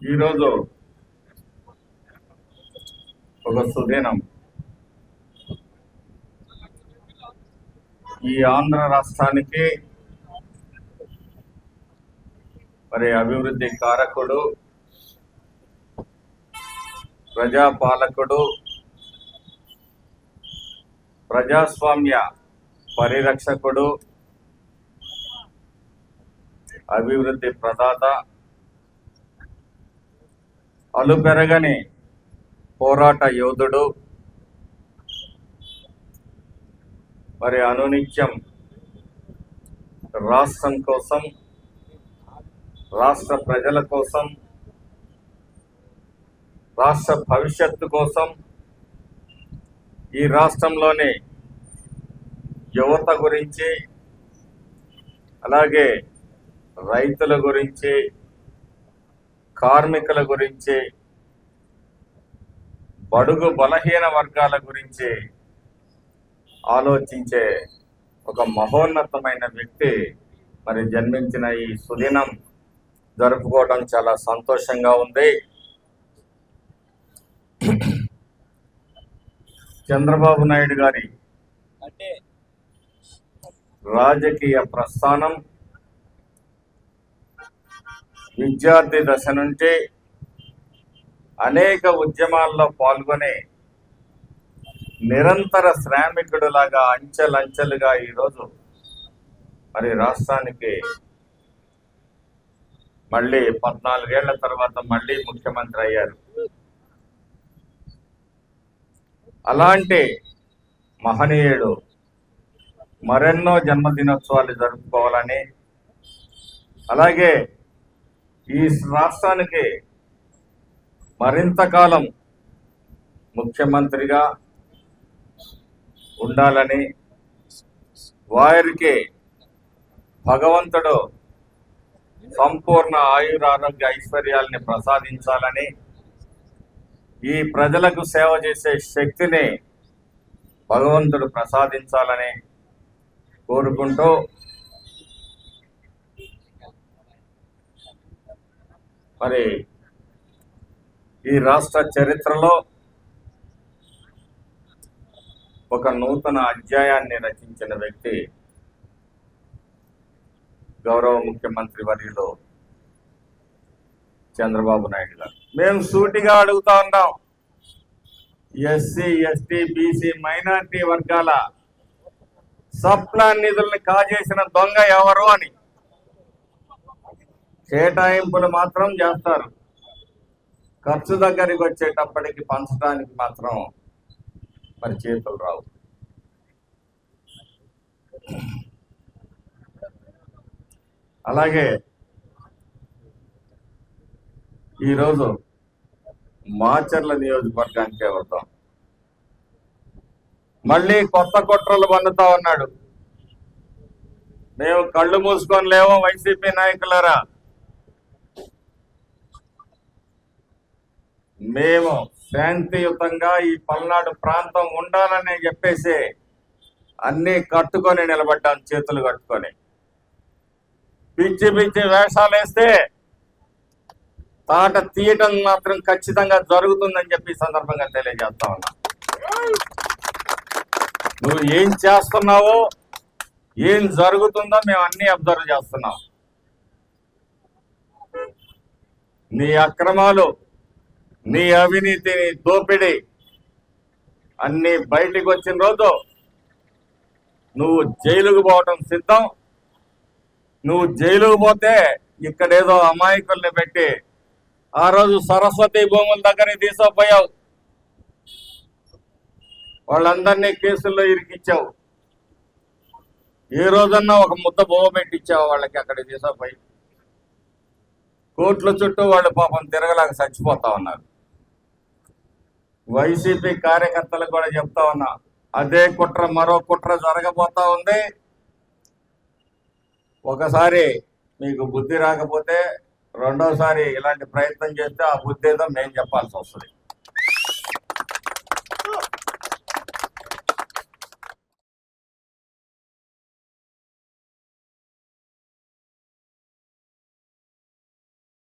ఈరోజు ఒక సుదినం. ఈ ఆంధ్ర రాష్ట్రానికి మరి అభివృద్ధి కారకుడు ప్రజాపాలకుడు ప్రజాస్వామ్య పరిరక్షకుడు అభివృద్ధి ప్రదాత అలుపెరగని పోరాట యోధుడు. మరి అనునిత్యం రాష్ట్రం కోసం రాష్ట్ర ప్రజల కోసం రాష్ట్ర భవిష్యత్తు కోసం ఈ రాష్ట్రంలోని యువత గురించి అలాగే రైతుల గురించి కార్మికుల గురించి బడుగు బలహీన వర్గాల గురించి ఆలోచించే ఒక మహోన్నతమైన వ్యక్తి మరి జన్మించిన ఈ సుదినం జరుపుకోవడం చాలా సంతోషంగా ఉంది. చంద్రబాబు నాయుడు గారి అంటే రాజకీయ ప్రస్థానం విద్యార్థి దశ నుండి అనేక ఉద్యమాల్లో పాల్గొని నిరంతర శ్రామికుడులాగా అంచెలంచెలుగా ఈరోజు మరి రాష్ట్రానికి మళ్ళీ పద్నాలుగేళ్ళ తర్వాత మళ్ళీ ముఖ్యమంత్రి అయ్యారు. అలాంటి మహనీయుడు మరెన్నో జన్మదినోత్సవాలు జరుపుకోవాలని అలాగే ఈ రాష్ట్రానికి మరింత కాలం ముఖ్యమంత్రిగా ఉండాలని వారికి భగవంతుడు సంపూర్ణ ఆయురారోగ్య ఐశ్వర్యాల్ని ప్రసాదించాలని ఈ ప్రజలకు సేవ చేసే శక్తిని భగవంతుడు ప్రసాదించాలని కోరుకుంటూ మరి ఈ రాష్ట్ర చరిత్రలో ఒక నూతన అధ్యాయాన్ని రచించిన వ్యక్తి గౌరవ ముఖ్యమంత్రి వర్యులు చంద్రబాబు నాయుడు గారు. మేము సూటిగా అడుగుతా ఉన్నాం ఎస్సీ ఎస్టీ బీసీ మైనారిటీ వర్గాల సప్లాన్ నిధుల్ని కాజేసిన దొంగ ఎవరు అని. కేటాయింపులు మాత్రం చేస్తారు. ఖర్చు దగ్గరికి వచ్చేటప్పటికి పంచడానికి మాత్రం మరి చేతులు రావు. అలాగే ఈరోజు మాచర్ల నియోజకవర్గానికే వద్దాం. మళ్ళీ కొత్త కుట్రలు పన్నుతా ఉన్నాడు. మేము కళ్ళు మూసుకొని లేవో వైసీపీ నాయకులరా? మేము శాంతియుతంగా ఈ పల్నాడు ప్రాంతం ఉండాలని చెప్పేసి అన్నీ కట్టుకొని నిలబడ్డాం చేతులు కట్టుకొని. పిచ్చి పిచ్చి వేషాలు వేస్తే తాట తీయటం మాత్రం ఖచ్చితంగా జరుగుతుందని చెప్పి సందర్భంగా తెలియజేస్తా ఉన్నా. నువ్వు ఏం చేస్తున్నావో ఏం జరుగుతుందో మేము అన్ని అబ్జర్వ్ చేస్తున్నాం. నీ అక్రమాలు నీ అవినీతిని దోపిడి. అన్ని బయటికి వచ్చిన రోజు నువ్వు జైలుకు పోవటం సిద్ధం. నువ్వు జైలుకు పోతే ఇక్కడ ఏదో అమాయకుల్ని పెట్టి ఆ రోజు సరస్వతి భూముల దగ్గరికి తీసుకుపోయావు. వాళ్ళందరినీ కేసుల్లో ఇరికిచ్చావు. ఏ రోజన్నా ఒక ముద్ద బొమ్మ పెట్టించావు వాళ్ళకి అక్కడ తీసుకుపోయి. కోట్ల చుట్టూ వాళ్ళు పాపం తిరగలేక చచ్చిపోతా ఉన్నారు. వైసీపీ కార్యకర్తలకు కూడా చెప్తా ఉన్నా. అదే కుట్ర మరో కుట్ర జరగబోతా ఉంది. ఒకసారి మీకు బుద్ధి రాకపోతే రెండోసారి ఇలాంటి ప్రయత్నం చేస్తే ఆ బుద్ధి ఏదో మేము చెప్పాల్సి వస్తుంది.